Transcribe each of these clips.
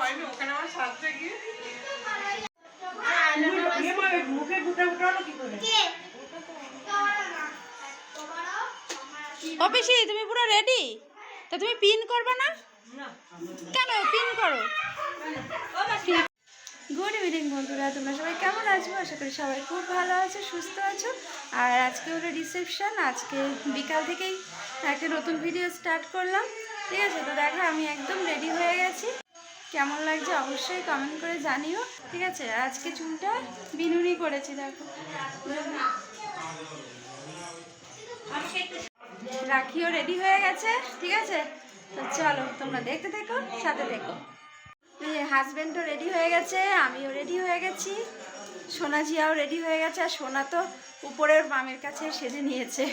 হয়নি তুমি পুরো রেডি তা তুমি পিন করবে না? কেন? পিন করো। গুড ইভিনিং বন্ধুরা তোমরা সবাই কেমন আছো? আশা করি সবাই খুব ভালো আছো সুস্থ আছো। আর আজকে হলো রিসেপশান আজকে বিকাল থেকেই একটা নতুন ভিডিও স্টার্ট করলাম। ঠিক আছে তো দেখো আমি একদম রেডি হয়ে গেছি। কেমন লাগছে অবশ্যই কমেন্ট করে জানিও, ঠিক আছে? আজকে চুলটা বিনুনি করেছি, দেখো। রাখিও রেডি হয়ে গেছে, ঠিক আছে? তো চলো, তোমরা দেখতে দেখো সাথে দেখো হাজব্যান্ডও রেডি হয়ে গেছে, আমিও রেডি হয়ে গেছি। সোনা জিয়াও রেডি হয়ে গেছে, আর সোনা তো উপরের মামির কাছে সেজে নিয়েছে।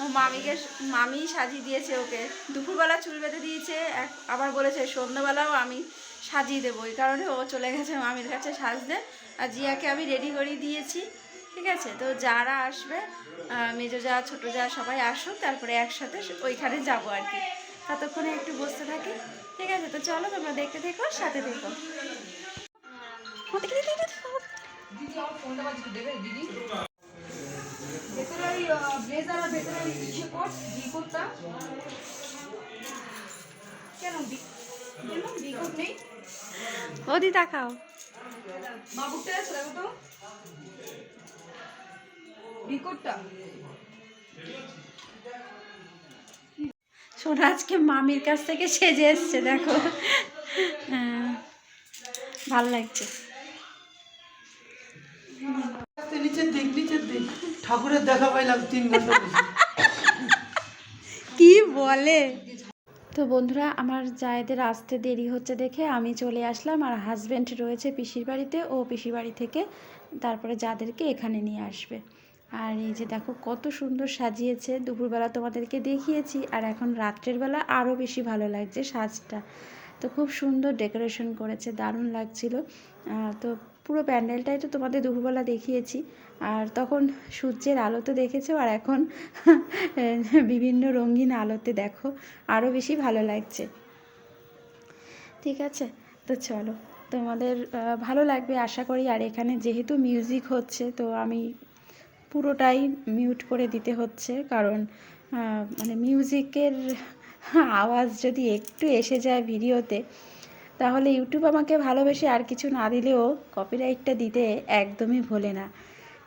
ও মামিকে মামি সাজিয়ে দিয়েছে ওকে। দুপুরবেলা চুল বেঁধে দিয়েছে, এক- আবার বলেছে, সন্ধ্যাবেলাও আমি সাজিয়ে দেবো। ওই কারণে ও চলে গেছে মামির কাছে সাজতে। আর জিয়াকে আমি রেডি করিয়ে দিয়েছি, ঠিক আছে? তো যারা আসবে মেজো যা, ছোটো যা, সবাই আসুক, তারপরে একসাথে ওইখানে যাব আর কি। ততক্ষণে একটু বসতে থাকি, ঠিক আছে? তো চলো, তোমরা দেখতে দেখো সাথে দেখো ভেতরে ভেতরে ওই ইসে কোট ডি কেন ডি কেন কোট নেই? ওদি তাকাও বাবুরটা আছে দেখো তো। শোনা আজকে মামির কাছ থেকে সেজে এসছে দেখো। হ্যাঁ, ভালো লাগছে। ঠাকুরের দেখা পাইলাম তিন ঘণ্টা কি বলে? তো বন্ধুরা, আমার জায়েদের আসতে দেরি হচ্ছে দেখে আমি চলে আসলাম আর হাজব্যান্ড রয়েছে পিসির বাড়িতে, ও পিসির বাড়ি থেকে তারপরে যাদেরকে এখানে নিয়ে আসবে। আর এই যে দেখো, কত সুন্দর সাজিয়েছে। দুপুরবেলা তোমাদেরকে দেখিয়েছি আর এখন রাত্রের বেলা আরও বেশি ভালো লাগছে সাজটা। তো খুব সুন্দর ডেকোরেশন করেছে, দারুণ লাগছিল। তো পুরো প্যান্ডেলটাই তো তোমাদের দুপুরবেলা দেখিয়েছি। আর তখন সূর্যের আলোতে দেখেছ আর এখন বিভিন্ন রঙিন আলোতে দেখো আরও বেশি ভালো লাগছে। ঠিক আছে, তো চলো, তোমাদের ভালো লাগবে আশা করি। আর এখানে যেহেতু মিউজিক হচ্ছে, তো আমি পুরোটাই মিউট করে দিতে হচ্ছে। কারণ মানে মিউজিকের আওয়াজ যদি একটু এসে যায় ভিডিওতে তাহলে ইউটিউব আমাকে ভালোবেসে আর কিছু না দিলেও কপিরাইটটা দিতে একদমই ভোলে না।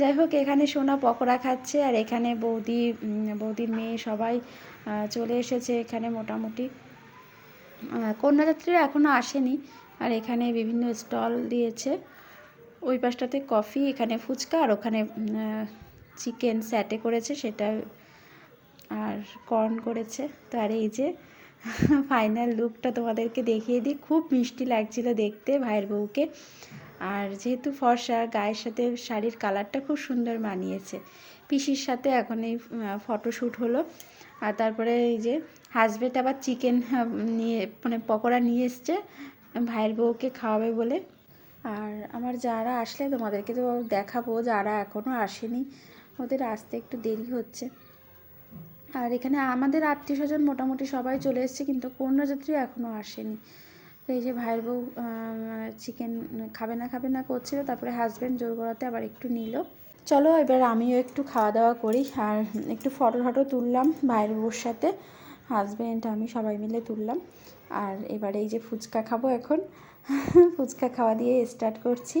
যাই হোক, এখানে সোনা পকোড়া খাচ্ছে আর এখানে বৌদি বৌদির মেয়ে সবাই চলে এসেছে এখানে মোটামুটি। কন্যাযাত্রীরা এখনও আসেনি আর এখানে বিভিন্ন স্টল দিয়েছে। ওই পাশটাতে কফি, এখানে ফুচকা আর ওখানে চিকেন স্যাটে করেছে, সেটা আর কর্ন করেছে। তো আর এই যে ফাইনাল লুকটা তোমাদেরকে দেখিয়ে দিই। খুব মিষ্টি লাগছিল দেখতে ভাইয়ের বউকে। আর যেহেতু ফর্সা, গায়ের সাথে শাড়ির কালারটা খুব সুন্দর মানিয়েছে। পিসির সাথে এখন এই ফটোশ্যুট হলো। আর তারপরে এই যে হাজবেন্ড আবার চিকেন নিয়ে মানে পকোড়া নিয়ে এসছে। ভাইয়ের বউকে খাওয়াবে বলে। আর আমার যারা আসলে তোমাদেরকে তো দেখাবো, যারা এখনও আসেনি, ওদের আসতে একটু দেরি হচ্ছে। আর এখানে আমাদের আত্মীয় স্বজন মোটামুটি সবাই চলে এসেছে, কিন্তু কন্যাযাত্রী এখনও আসেনি। তো এই যে ভাইয়ের বউ চিকেন খাবে না খাবে না করছিল, তারপরে হাজব্যান্ড জোর করাতে আবার একটু নিল। চলো এবার আমিও একটু খাওয়া দাওয়া করি, আর একটু ফটো ফটো তুললাম ভাইয়ের বউর সাথে হাজব্যান্ড আমি সবাই মিলে তুললাম। আর এবারে এই যে ফুচকা খাব এখন, ফুচকা খাওয়া দিয়ে স্টার্ট করছি।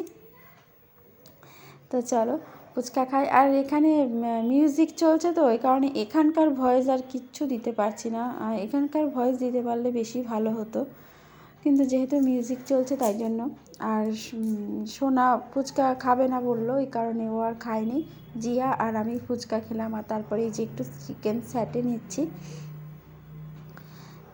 তো চলো ফুচকা খাই। আর এখানে মিউজিক চলছে তো ওই কারণে এখানকার ভয়েস আর কিচ্ছু দিতে পারছি না। আর এখানকার ভয়েস দিতে পারলে বেশি ভালো হতো। কিন্তু যেহেতু মিউজিক চলছে তাই জন্য। আর সোনা ফুচকা খাবে না বলল, এই কারণে ও আর খায়নি। জিয়া আর আমি ফুচকা খেলাম, আর তারপরে এই যে একটু চিকেন স্যাটে নিচ্ছি।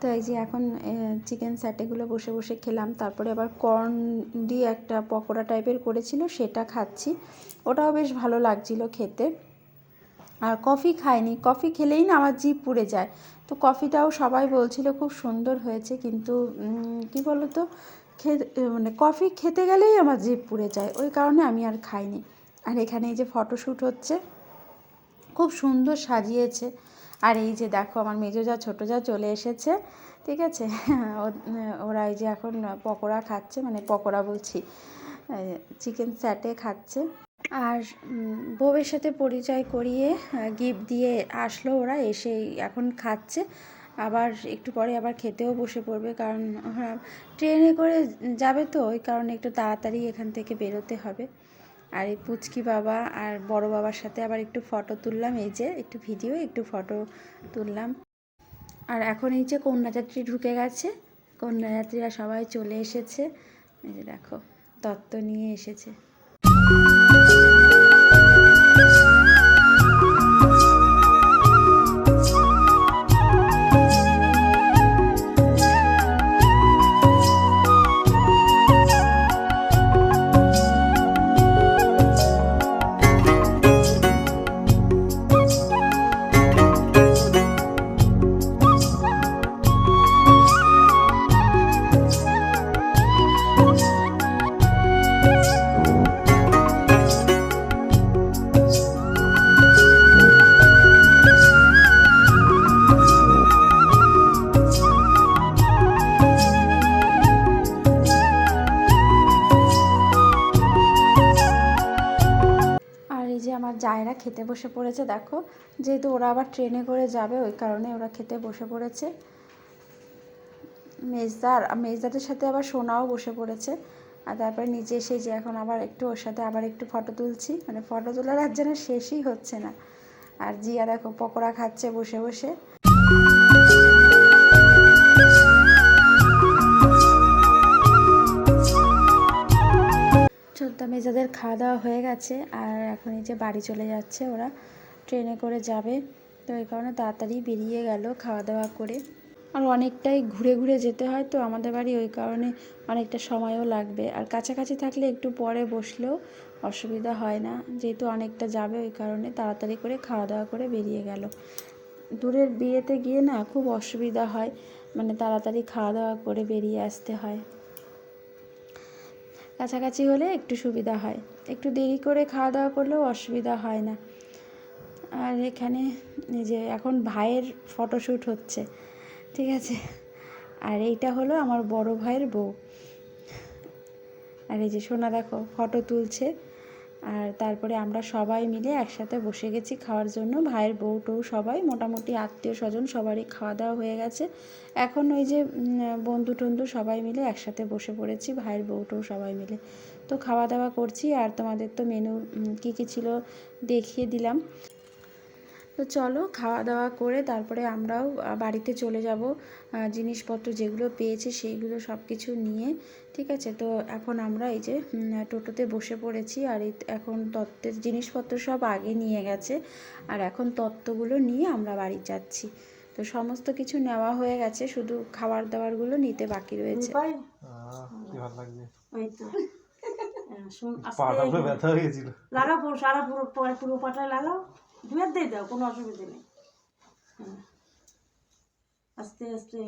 তো এই যে এখন চিকেন স্যাটেগুলো বসে বসে খেলাম। তারপরে আবার কর্ন দিয়ে একটা পকোড়া টাইপের করেছিল, সেটা খাচ্ছি। ওটাও বেশ ভালো লাগছিল খেতে। আর কফি খাইনি। কফি খেলেই না আমার জিভ পুড়ে যায়। তো কফিটাও সবাই বলছিল খুব সুন্দর হয়েছে, কিন্তু কি বলো তো খে- মানে কফি খেতে গেলেই আমার জিভ পুড়ে যায়। ওই কারণে আমি আর খাইনি। আর এখানে এই যে ফটোশ্যুট হচ্ছে, খুব সুন্দর সাজিয়েছে। আর এই যে দেখো আমার মেজো যা, ছোটো যা চলে এসেছে, ঠিক আছে? ওরা এই যে এখন পকোড়া খাচ্ছে মানে পকোড়া বলছি চিকেন স্যাটে খাচ্ছে। আর বউয়ের সাথে পরিচয় করিয়ে গিফট দিয়ে আসলো ওরা এসে এখন খাচ্ছে। আবার একটু পরে আবার খেতেও বসে পড়বে, কারণ ট্রেনে করে যাবে তো, ওই কারণে একটু তাড়াতাড়ি এখান থেকে বেরোতে হবে। আর এই পুচকি বাবা আর বড় বাবার সাথে আবার একটু ফটো তুললাম, এই যে একটু ভিডিও একটু ফটো তুললাম। আর এখন এই যে কন্যাযাত্রী ঢুকে গেছে, কন্যাযাত্রীরা সবাই চলে এসেছে। এই যে দেখো, দত্ত নিয়ে এসেছে। খেতে বসে পড়েছে, দেখো। যেহেতু ওরা আবার ট্রেনে করে যাবে, ওই কারণে ওরা খেতে বসে পড়েছে। মেজদার মেজদাদের সাথে আবার সোনাও বসে পড়েছে। আর তারপরে নিচে এসে যে এখন আবার একটু ওর সাথে আবার একটু ফটো তুলছি। মানে ফটো তোলার আর যেন শেষই হচ্ছে না। আর জিয়া দেখো, পকোড়া খাচ্ছে বসে বসে। ছোট্ট মেজাদের খাওয়া দাওয়া হয়ে গেছে আর এখন এই যে বাড়ি চলে যাচ্ছে ওরা, ট্রেনে করে যাবে। তো এই কারণে তাড়াতাড়ি বেরিয়ে গেল খাওয়া দাওয়া করে। আর অনেকটাই ঘুরে ঘুরে যেতে হয় তো আমাদের বাড়ি ওই কারণে অনেকটা সময়ও লাগবে। আর কাছাকাছি থাকলে একটু পরে বসলেও অসুবিধা হয় না। যেহেতু অনেকটা যাবে ওই কারণে তাড়াতাড়ি করে খাওয়া দাওয়া করে বেরিয়ে গেল। দূরের বিয়েতে গিয়ে না খুব অসুবিধা হয়। মানে তাড়াতাড়ি খাওয়া দাওয়া করে বেরিয়ে আসতে হয়। কাছাকাছি হলে একটু সুবিধা হয়। একটু দেরি করে খাওয়া দাওয়া করলেও অসুবিধা হয় না। আর এখানে এই যে এখন ভাইয়ের ফটোশ্যুট হচ্ছে, ঠিক আছে? আর এইটা হলো আমার বড় ভাইয়ের বউ। আর এই যে সোনা দেখো, ফটো তুলছে। আর তারপরে আমরা সবাই মিলে একসাথে বসে গেছি খাওয়ার জন্য। ভাইয়ের বউ টৌ সবাই, মোটামুটি আত্মীয় স্বজন সবারই খাওয়া দাওয়া হয়ে গেছে। এখন ওই যে বন্ধু টন্ধু সবাই মিলে একসাথে বসে পড়েছি, ভাইয়ের বউ টউ সবাই মিলে। তো খাওয়া দাওয়া করছি আর তোমাদের তো মেনু কী কী ছিল দেখিয়ে দিলাম। তো চলো খাওয়া দাওয়া করে তারপরে আমরাও বাড়িতে চলে যাব জিনিসপত্র যেগুলো পেয়েছে সেইগুলো সব কিছু নিয়ে ঠিক আছে? তো এখন আমরা এই যে টোটোতে বসে পড়েছি আর এই এখন তত্ত্বের জিনিসপত্র সব আগে নিয়ে গেছে আর এখন তত্ত্বগুলো নিয়ে আমরা বাড়ি যাচ্ছি। তো সমস্ত কিছু নেওয়া হয়ে গেছে শুধু খাবার দাবারগুলো নিতে বাকি রয়েছে। হ্যাঁ, সারা পুরো পুরো পাটায় লাগাও। দুয়ের দিয়ে দাও কোনো অসুবিধা নেই। আস্তে আস্তে।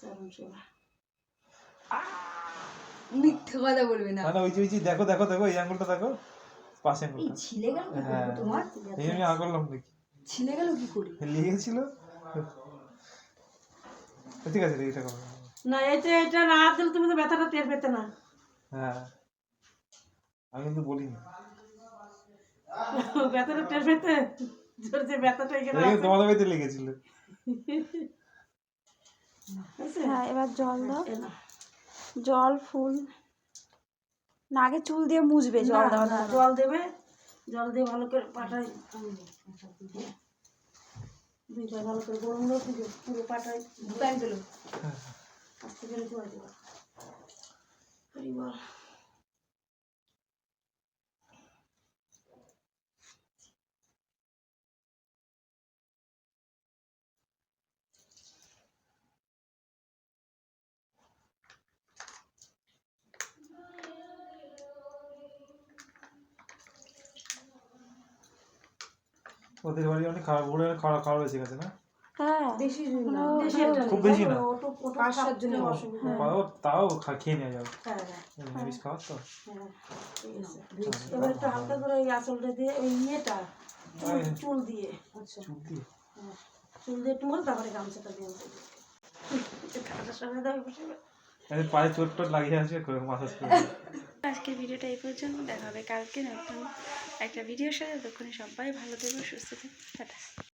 চরম সেবা। মিথ্যে কথা বলবে না। না না ওই যে ওই যে দেখো দেখো দেখো এই আঙ্গুলটা দেখো পাশে আঙ্গুলটা। ছিলে গেল কি হ্যাঁ। তোমার? এই আমি ছিলে গেল কি করি? লেগেছিল? ঠিক আছে এটা করো না এটা এটা না দিলে তুমি তো ব্যথাটা টের পেতে না। হ্যাঁ। আমি কিন্তু বলিনি। ব্যথাটা টের পেতে? জোর যে ব্যথাটা এখানে তোমাদের বাড়িতে লেগেছিল। হ্যাঁ এবার জল দাও। না। জল ফুল। না আগে চুল দিয়ে মুছবে জল না, জল দেবে। জল দিয়ে ভালো করে পাটায় দুইটা ভালো করে গরম দিবে পুরো পাটায় ঢুকাই দিল। আস্তে করে ধোয়া দেবো। ওদের বাড়ি অনেক খারাপ ওরা খাওয়া বেশি গেছে না? হ্যাঁ খুব বেশি। তাও খেয়ে নেওয়া যাবে হ্যাঁ হ্যাঁ। নিরামিষ খাওয়ার তো? হ্যাঁ, ঠিক আছে। এবার একটু হালকা করে ওই আঁচলটা দিয়ে ওই ইয়েটা চুল দিয়ে আচ্ছা। হ্যাঁ, চুল দিয়ে একটু তারপরে গামছাটা এদের পায়ে চোট টোট লাগিয়ে আছে করে মাসাজ করে আজকের ভিডিওটা এই পর্যন্ত। দেখা হবে কালকে নতুন একটা ভিডিওর সাথে। ততক্ষণে সবাই ভালো থেকো, সুস্থ থাকবে টাটা।